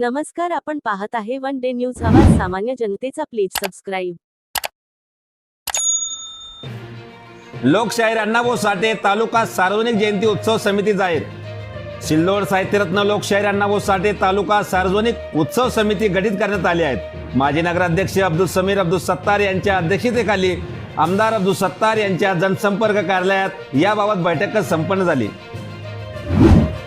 नमस्कार आपण पाहत आहे वन डे न्यूज. आवाज सामान्य जनतेचा प्लीज सबस्क्राईब. लोकशाहीर अण्णाभाऊ साठे तालुका सार्वजनिक जयंती उत्सव समिती जाहीर सिल्लोड साहित्यरत्न लोकशाहीर अण्णाभाऊ साठे तालुका सार्वजनिक उत्सव समिती गठीत करण्यात आली आहेत. माजी नगराध्यक्ष अब्दुल समीर अब्दुल सत्तार यांच्या अध्यक्षतेखाली आमदार अब्दुल सत्तार यांच्या जनसंपर्क कार्यालयात याबाबत बैठक संपन्न झाली.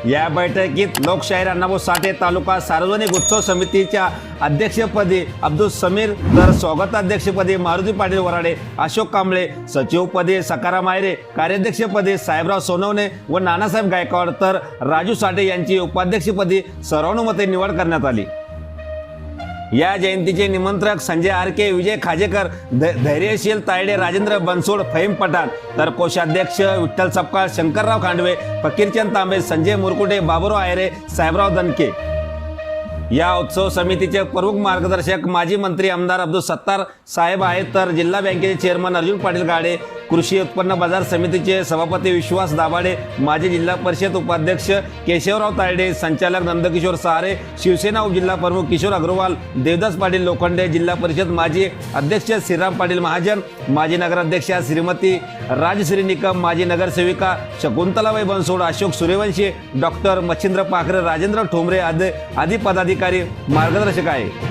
या बैठकीत लोकशाहीर अण्णाभाऊ साठे तालुका सार्वजनिक उत्सव समितीच्या अध्यक्षपदी अब्दुल समीर तर स्वागताध्यक्षपदी मारुती पाटील वराडे अशोक कांबळे सचिवपदी सकाराम आयरे कार्याध्यक्षपदी साहेबराव सोनवणे व नानासाहेब गायकवाड तर राजू साठे यांची उपाध्यक्षपदी सर्वानुमते निवड करण्यात आली. या जयंतीचे निमंत्रक संजय आर के विजय खाजेकर धैर्यशील तायडे राजेंद्र बनसोड फहीम पठाण. तर कोषाध्यक्ष विठ्ठल सपकाळ शंकरराव खांडवे फकीरचंद तांबे संजय मुरकुटे बाबुराव आयरे साहेबराव दणके. या उत्सव समितीचे प्रमुख मार्गदर्शक माजी मंत्री आमदार अब्दुल सत्तार साहेब आहेत तर जिल्हा बँकेचे चेअरमन अर्जुन पाटील गाडे कृषी उत्पन्न बाजार समितीचे सभापती विश्वास दाभाडे माजी जिल्हा परिषद उपाध्यक्ष केशवराव तायडे संचालक नंदकिशोर सहारे शिवसेना उपजिल्हा प्रमुख किशोर अग्रवाल देवदास पाटील लोखंडे जिल्हा परिषद माजी अध्यक्ष श्रीराम पाटील महाजन माजी नगराध्यक्षा श्रीमती राजश्री निकम माजी नगरसेविका शकुंतलाबाई बनसोड अशोक सूर्यवंशी डॉक्टर मच्छिंद्र पाखरे राजेंद्र ठोंबरे आदी आदी पदाधिकारी मार्गदर्शक आहे.